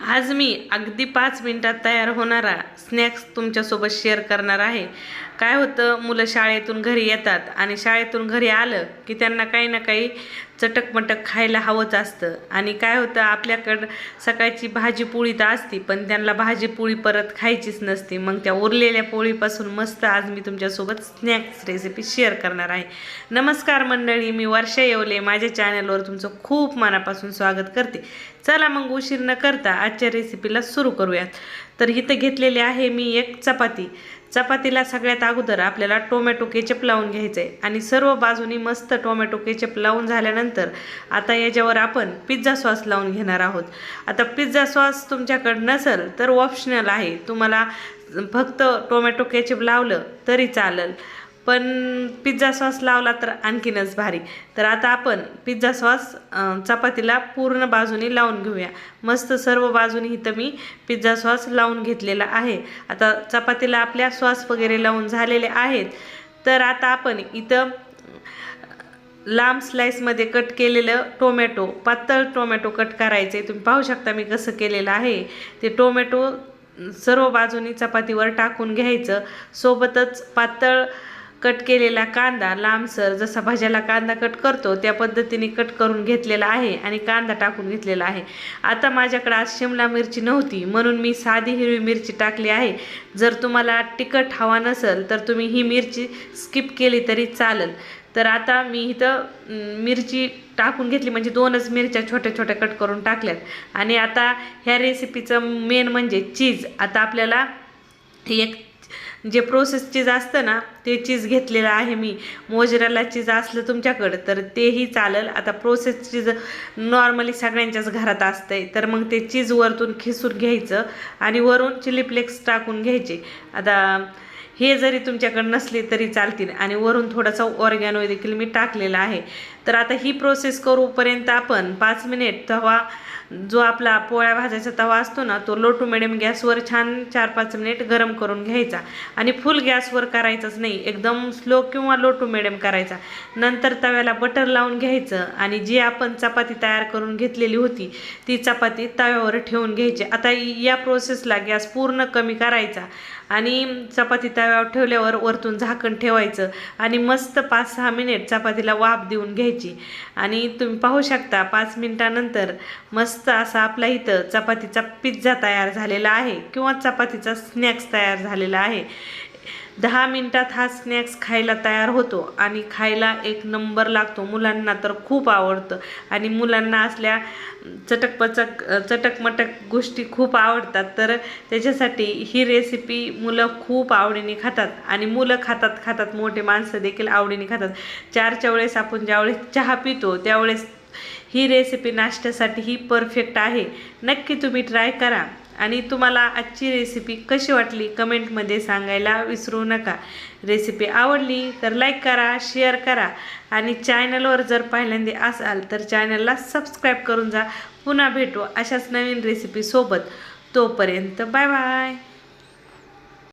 आज मी अगदी पाच मिनिटात तयार होणारा स्नॅक्स तुमच्यासोबत शेअर करणार आहे. काय होतं मुलं शाळेतून घरी येतात आणि शाळेतून घरी आलं की त्यांना काही ना काही चटकमटक खायला हवंच असतं आणि काय होतं आपल्याकडं सकाळची भाजी पोळी तर असती पण त्यांना भाजी पोळी परत खायचीच नसते. मग त्या उरलेल्या पोळीपासून मस्त आज मी तुमच्यासोबत स्नॅक्स रेसिपी शेअर करणार आहे. नमस्कार मंडळी मी वर्षा येवले. माझ्या चॅनलवर तुमचं खूप मनापासून स्वागत करते. चला मग उशीर न करता आजच्या रेसिपीला सुरू करूयात. तर इथं घेतलेली आहे मी एक चपाती. चपातीला सगळ्यात अगोदर आपल्याला टोमॅटो केचप लावून घ्यायचं आहे आणि सर्व बाजूनी मस्त टोमॅटो केचप लावून झाल्यानंतर आता याच्यावर आपण पिझ्झा सॉस लावून घेणार आहोत. आता पिझ्झा सॉस तुमच्याकडं नसेल तर ऑप्शनल आहे. तुम्हाला फक्त टोमॅटो केचप लावलं तरी चालेल. पण पिझ्झा सॉस लावला तर आणखीनच भारी. तर आता आपण पिझ्झा सॉस चपातीला पूर्ण बाजूनी लावून घेऊया. मस्त सर्व बाजूनी इथं मी पिझ्झा सॉस लावून घेतलेला आहे. आता चपातीला आपल्या सॉस वगैरे लावून झालेले आहेत. तर आता आपण इथं लांब स्लाईसमध्ये कट केलेलं टोमॅटो पातळ टोमॅटो कट करायचे. तुम्ही पाहू शकता मी कसं केलेलं आहे. ते टोमॅटो सर्व बाजूनी चपातीवर टाकून घ्यायचं. सोबतच पातळ कट केलेला कांदा लांबसर जसा भाज्याला कांदा कट करतो त्या पद्धतीने कट करून घेतलेला आहे आणि कांदा टाकून घेतलेला आहे. आता माझ्याकडे आज शिमला मिरची नव्हती म्हणून मी साधी हिरवी मिरची टाकली आहे. जर तुम्हाला तिखट हवा नसेल तर तुम्ही ही मिरची स्किप केली तरी चालेल. तर आता मी इथं मिरची टाकून घेतली म्हणजे दोनच मिरच्या छोट्या छोट्या कट करून टाकल्यात. आणि आता ह्या रेसिपीचं मेन म्हणजे चीज आता आपल्याला एक जे प्रोसेस चीज असतं ना ते चीज घेतलेलं आहे मी. मोजऱ्याला चीज असलं तुमच्याकडं तर तेही चालेल. आता प्रोसेस चीज नॉर्मली सगळ्यांच्याच घरात असतंय. तर मग ते चीज वरतून खिसून घ्यायचं आणि वरून चिली फ्लेक्स टाकून घ्यायचे. आता हे जरी तुमच्याकडे नसले तरी चालतील. आणि वरून थोडासा ऑर्गॅनो देखील मी टाकलेला आहे. तर आता ही प्रोसेस करूपर्यंत आपण पाच मिनिट तवा जो आपला पोळ्या भाजायचा तवा असतो ना तो लो टू मिडियम गॅसवर छान चार पाच मिनिट गरम करून घ्यायचा. आणि फुल गॅसवर करायचाच नाही एकदम स्लो किंवा लो टू मिडियम करायचा. नंतर तव्याला बटर लावून घ्यायचं आणि जी आपण चपाती तयार करून घेतलेली होती ती चपाती तव्यावर ठेवून घ्यायची. आता या प्रोसेसला गॅस पूर्ण कमी करायचा. आणि चपाती तव्यावर ठेवल्यावर वरतून झाकण ठेवायचं आणि मस्त पाच सहा मिनिट चपातीला वाफ देऊन घ्यायची. आणि तुम्ही पाहू शकता पाच मिनिटानंतर मस्त असा आपला इथं चपातीचा पिझ्झा तयार झालेला आहे किंवा चपातीचा स्नॅक्स तयार झालेला आहे. दहा मिनटात हा स्नॅक्स खायला तयार होतो आणि खायला एक नंबर लागतो. मुलांना तर खूप आवडतं. आणि मुलांना असल्या चटकपचक चटकमटक गोष्टी खूप आवडतात. तर त्याच्यासाठी ही रेसिपी मुलं खूप आवडीने खातात. आणि मुलं खातात खातात. मोठे माणसं देखील आवडीने खातात. चारच्या वेळेस आपण ज्यावेळेस चहा पितो त्यावेळेस ही रेसिपी नाश्त्यासाठी ही परफेक्ट आहे. नक्की तुम्ही ट्राय करा. आणि तुम्हाला आजची रेसिपी कशी वाटली कमेंटमध्ये सांगायला विसरू नका. रेसिपी आवडली तर लाईक करा शेअर करा आणि चॅनलवर जर पहिल्यांदा असाल तर चॅनलला सबस्क्राईब करून जा. पुन्हा भेटू अशाच नवीन रेसिपीसोबत तोपर्यंत बाय बाय